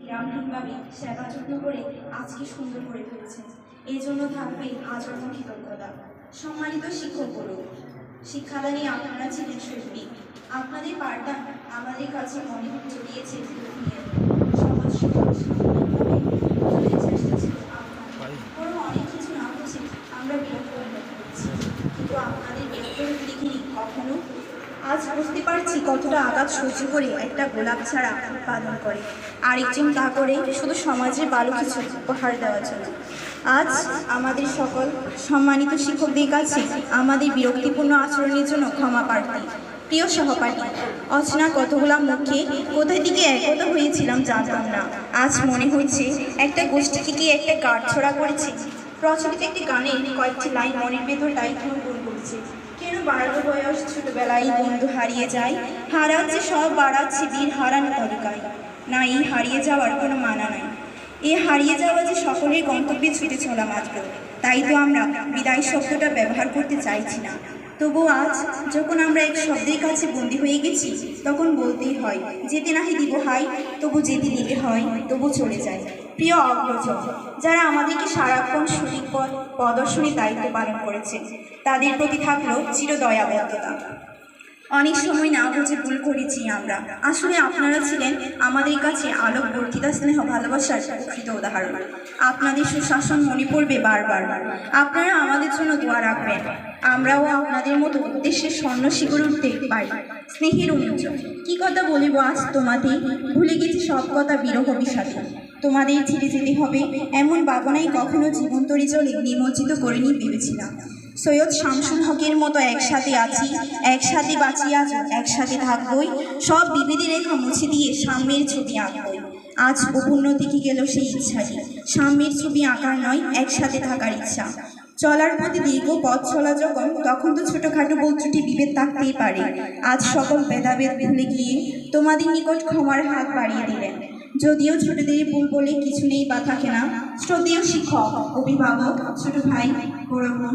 গ্রামহীনভাবে সেবা যত্ন করে আজকে সুন্দর করে তুলেছেন এই জন্য থাকবে আজন্ম কৃতজ্ঞতা। সম্মানিত শিক্ষক গুরু শিক্ষাদানে আপনারা ছিলেন শিল্পী। আপনাদের পাঠদান আমাদের কাছে মনে জড়িয়েছে সহজ চেষ্টা ছিল আপনার বরং অনেক কিছু না বুঝে আমরা বিরক্ত হয়ে কিন্তু আপনাদের বিরক্ত দেখিনি কখনো। আজ বুঝতে পারছি কতটা আঘাত সহ্য করে একটা গোলাপ ছাড়া উৎপাদন করে। আরেকজন তা করে শুধু সমাজে ভালো কিছু উপহার দেওয়ার জন্য। আজ আমাদের সকল সম্মানিত শিক্ষকদের কাছে আমাদের বিরক্তিপূর্ণ আচরণের জন্য ক্ষমা প্রার্থী। প্রিয় সহপাঠী, অচেনা কতগুলা মুখে কোথায় দিকে একতা হয়েছিলাম জানতাম না। আজ মনে হচ্ছে একটা গোষ্ঠীকে থেকে একটা গাঢ় ছড়া করেছে। প্রচলিত একটি গানের কয়েকটি লাইন মনের ভেতরটাই গুনগুন করছে। বাড়ানো বয়স ছোটবেলায় বন্ধু হারিয়ে যায়। হারাচ্ছে সব, বাড়াচ্ছে বীর হারানো তালিকায় না, এই হারিয়ে যাওয়ার কোনো মানা নাই। এই হারিয়ে যাওয়া যে সকলের গন্তব্যে ছুটে চলা মাত্র, তাই তো আমরা বিদায় শব্দটা ব্যবহার করতে চাইছি না। তবু আজ যখন আমরা এক শব্দের কাছে বন্দী হয়ে গেছি, তখন বলতেই হয়, যেতে নাহি দিব হাই, তবু যেতে দিতে হয়, তবু চলে যায়। প্রিয় অগ্রজ, যারা আমাদেরকে সারাক্ষণ সঠিক পথ প্রদর্শনের দায়িত্ব পালন করেছে। তাদের প্রতি থাকল চিরদয়াবদ্ধতা। অনেক সময় না বুঝে ভুল করেছি আমরা। আসলে আপনারা ছিলেন আমাদের কাছে আলোক বর্তিতা স্নেহ ভালোবাসার প্রকৃত উদাহরণ। আপনাদের সুশাসন মনে পড়বে বারবার। আপনারা আমাদের জন্য দোয়া রাখবেন। আমরাও আপনাদের মতো উদ্দেশ্যে স্বর্ণ শিখর উঠতে পারি। স্নেহের অনুযোগ কি কথা বলিব আজ তোমাদের ভুলে গেছি সব কথা বিরহ বিষাদে। তোমাদের ছেড়ে যেতে হবে এমন ভাবনাই কখনো জীবন্তরী জলে নিমজ্জিত করে নিয়ে ভেবেছিলাম। সৈয়দ শামসুল হকের মতো একসাথে আছি, একসাথে বাঁচিয়ে আছি একসাথে থাকবই। সব বিভেদের রেখা মুছে দিয়ে সাম্যের ছবি আঁকবই। আজ অপূর্ণ থেকে গেল সেই ইচ্ছাটি। সাম্যের ছবি আঁকার নয়, একসাথে থাকার ইচ্ছা। চলার পথে দীর্ঘ পথ চলা যখন, তখন তো ছোটোখাটো বলছুটি বিভেদ থাকতেই পারে। আজ সকল ভেদাভেদ ভুলে গিয়ে তোমাদের নিকট ক্ষমার হাত বাড়িয়ে দিলেন। যদিও ছোটদের ভুল বলে কিছু নেই বা থাকে না। শ্রদ্ধেয় শিক্ষক, অভিভাবক, ছোট ভাই, বড় বোন